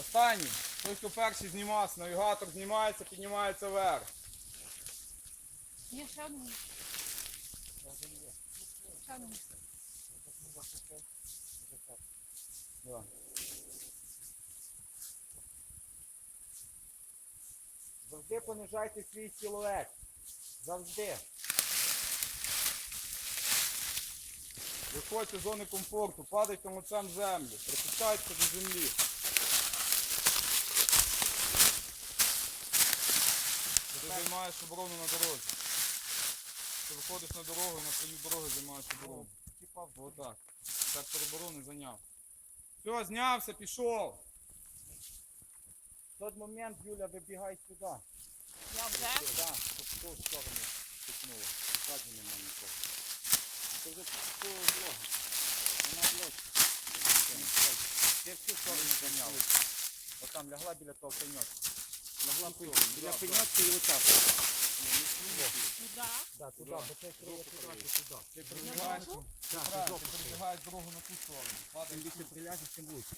останній. Той, хто перший знімався, навігатор знімається, піднімається вверх. Ні, ще одну. Ще одну. Да. Завжди понижайте свій силует. Завжди. Виходьте з зони комфорту, падайте лицем в землю, припускайтеся до землі. Ти займаєш оборону на дорозі. Ти виходиш на дорогу, на краю дороги займаєш оборону. Типа отак. Сектор оборони зайняв. Все, знявся, пішов. В той момент, Юля, вибігай сюди. Я вже. Да, щоб в ту сторону тикнуло. Ззаді нема нікого. Це вже в ту дорогу. Вона ближче. Ти в цю сторону зайняла. Отам лягла біля того пеньочка. Лягла біля пеньочка і отак. Туди. Да, туди, бо це криє туди, туди. Ти прибігаєш. Так, дорогу на ту сторону. Чим більше приляжеш, тим лучше.